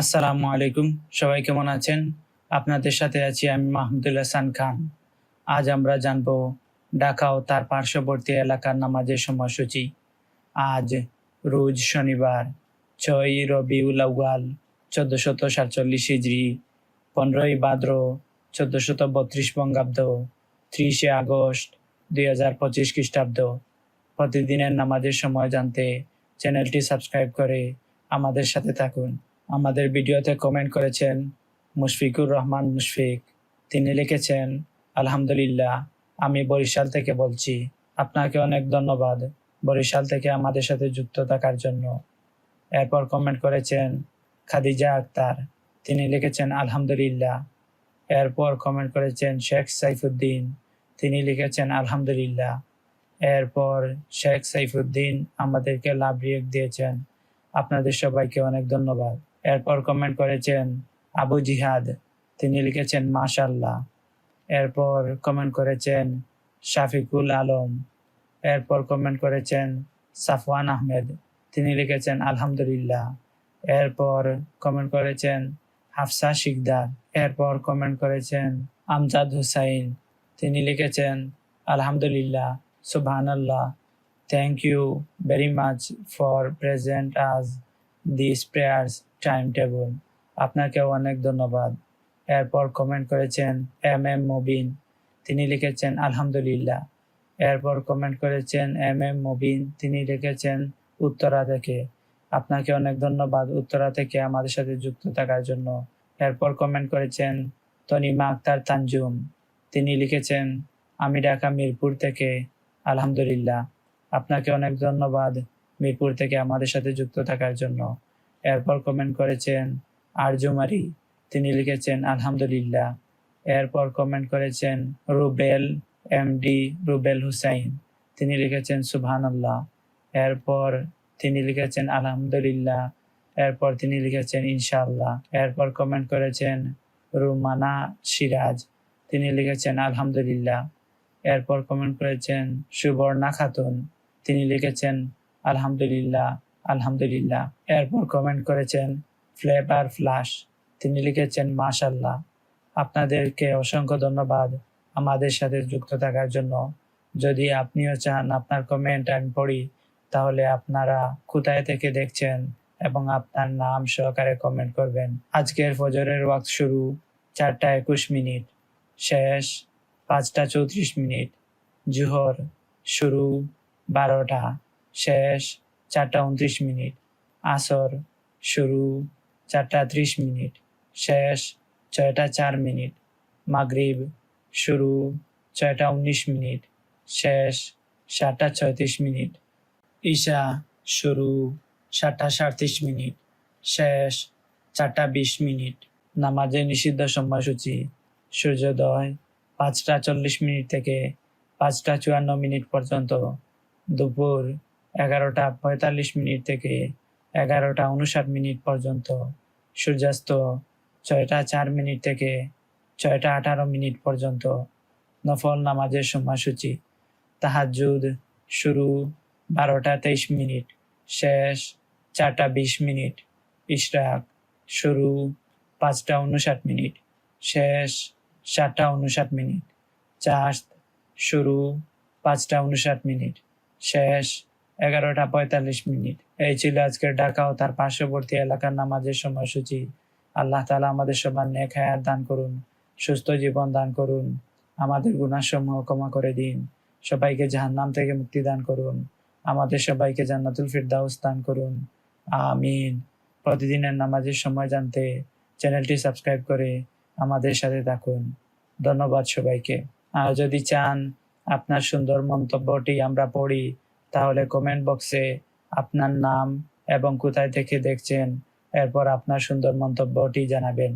আসসালামু আলাইকুম। সবাই কেমন আছেন? আপনাদের সাথে আছি আমি মাহমুদুল সান খান। আজ আমরা জানব ঢাকা ও তার পার্শ্ববর্তী এলাকার নামাজের সময়সূচি। আজ রোজ শনিবার, ছয় রবিউল আউয়াল, চোদ্দশত সাতচল্লিশ হিজড়ি পনেরোই ভাদ্র চোদ্দশত বত্রিশ বঙ্গাব্দ, ত্রিশে আগস্ট, দুই হাজার পঁচিশ খ্রিস্টাব্দ। প্রতিদিনের নামাজের সময় জানতে চ্যানেলটি সাবস্ক্রাইব করে আমাদের সাথে থাকুন। আমাদের ভিডিওতে কমেন্ট করেছেন মুশফিকুর রহমান মুশফিক। তিনি লিখেছেন, আলহামদুলিল্লাহ, আমি বরিশাল থেকে বলছি। আপনাকে অনেক ধন্যবাদ বরিশাল থেকে আমাদের সাথে যুক্ত থাকার জন্য। এরপর কমেন্ট করেছেন, খাদিজা আক্তার। তিনি লিখেছেন, আলহামদুলিল্লাহ। এরপর কমেন্ট করেছেন, শেখ সাইফুদ্দিন। তিনি লিখেছেন, আলহামদুলিল্লাহ। এরপর শেখ সাইফুদ্দিন আমাদেরকে লাভ রিয়েক্ট দিয়েছেন। আপনাদের সবাইকে অনেক ধন্যবাদ। এরপর কমেন্ট করেছেন, আবু জিহাদ। তিনি লিখেছেন মাশাল্লাহ এরপর কমেন্ট করেছেন, শাফিকুল আলম। এরপর কমেন্ট করেছেন, সাফওয়ান আহমেদ। তিনি লিখেছেন, আলহামদুলিল্লাহ। এরপর কমেন্ট করেছেন, হাফসা শিকদার। এরপর কমেন্ট করেছেন, আমজাদ হুসাইন। তিনি লিখেছেন, আলহামদুলিল্লাহ। সুবহানাল্লাহ। Thank you very much for present আজ দিস প্রেয়ার্স টাইম টেবল আপনাকে অনেক ধন্যবাদ। এরপর কমেন্ট করেছেন এম এম মুবিন তিনি লিখেছেন, আলহামদুলিল্লাহ। এরপর কমেন্ট করেছেন এম এম মুবিন তিনি লিখেছেন, উত্তরা থেকে। আপনাকে অনেক ধন্যবাদ উত্তরা থেকে আমাদের সাথে যুক্ত থাকার জন্য। এরপর কমেন্ট করেছেন, তনিমা আক্তার তানজুম। তিনি লিখেছেন, আমি ঢাকা মিরপুর থেকে। আলহামদুলিল্লাহ। আপনাকে অনেক ধন্যবাদ মিরপুর থেকে আমাদের সাথে যুক্ত থাকার জন্য। এরপর কমেন্ট করেছেন আরজুমারি। তিনি লিখেছেন, আলহামদুলিল্লাহ। এরপর কমেন্ট করেছেন, রুবেল এমডি রুবেল হুসাইন। তিনি লিখেছেন, সুবহানাল্লাহ। এরপর তিনি লিখেছেন, আলহামদুলিল্লাহ। এরপর তিনি লিখেছেন, ইনশাআল্লাহ। এরপর কমেন্ট করেছেন, রুমানা সিরাজ। তিনি লিখেছেন, আলহামদুলিল্লাহ। এরপর কমেন্ট করেছেন, সুবর্ণা খাতুন। তিনি লিখেছেন, আলহামদুলিল্লাহ। আলহামদুলিল্লাহ। এরপর কমেন্ট করেছেন ফ্লেভার ফ্লাশ তিনি লিখেছেন মাশাল্লাহ আপনাদেরকে অসংখ্য ধন্যবাদ আমাদের সাথে যুক্ত থাকার জন্য। যদি আপনিও চান আপনার কমেন্ট আমি পড়ি, তাহলে আপনারা কোথায় থেকে দেখছেন এবং আপনার নাম সহকারে কমেন্ট করবেন। আজকের ফজরের ওয়াক্ত শুরু চারটা একুশ মিনিট, শেষ পাঁচটা চৌত্রিশ মিনিট, জুহর শুরু বারোটা, শেষ চারটা উনত্রিশ মিনিট। আসর শুরু চারটা ত্রিশ মিনিট। শেষ ছয়টা চার মিনিট। মাগরিব শুরু ছয়টা উনিশ মিনিট। শেষ সাতটা ছয়ত্রিশ মিনিট। ঈশা শুরু সাতটা সাঁত্রিশ মিনিট। শেষ চারটা বিশ মিনিট। নামাজের নিষিদ্ধ সময়সূচি। সূর্যোদয় পাঁচটা চল্লিশ মিনিট থেকে পাঁচটা চুয়ান্ন মিনিট পর্যন্ত। দুপুর এগারোটা পঁয়তাল্লিশ মিনিট থেকে এগারোটা উনষাট মিনিট পর্যন্ত। সূর্যাস্ত ছয়টা চার মিনিট থেকে ছয়টা আঠারো মিনিট পর্যন্ত। নফল নামাজের সময়সূচি। তাহাজুদ শুরু বারোটা তেইশ মিনিট, শেষ চারটা বিশ মিনিট, ইশরাক শুরু পাঁচটা উনষাট মিনিট, শেষ সাতটা উনষাট মিনিট চাষ শুরু পাঁচটা উনষাট মিনিট, শেষ এগারোটা পঁয়তাল্লিশ মিনিট। এই ছিল আজকের ঢাকা ও তার পার্শ্ববর্তী এলাকার নামাজের সময়সূচি। আল্লাহ তালা আমাদের সবার নেক হায়াত দান করুন, সুস্থ জীবন দান করুন, আমাদের গুণাসমূহ ক্ষমা করে দিন। সবাইকে জাহান্নাম থেকে মুক্তি দান করুন, আমাদের সবাইকে জান্নাতুল ফিরদাউস দান করুন। আমিন। প্রতিদিনের নামাজের সময় জানতে চ্যানেলটি সাবস্ক্রাইব করে আমাদের সাথে থাকুন। ধন্যবাদ সবাইকে। আর যদি চান আপনার সুন্দর মন্তব্যটি আমরা পড়ি তাহলে কমেন্ট বক্সে আপনার নাম এবং কোথায় থেকে দেখছেন এরপর আপনার সুন্দর মন্তব্যটি জানাবেন।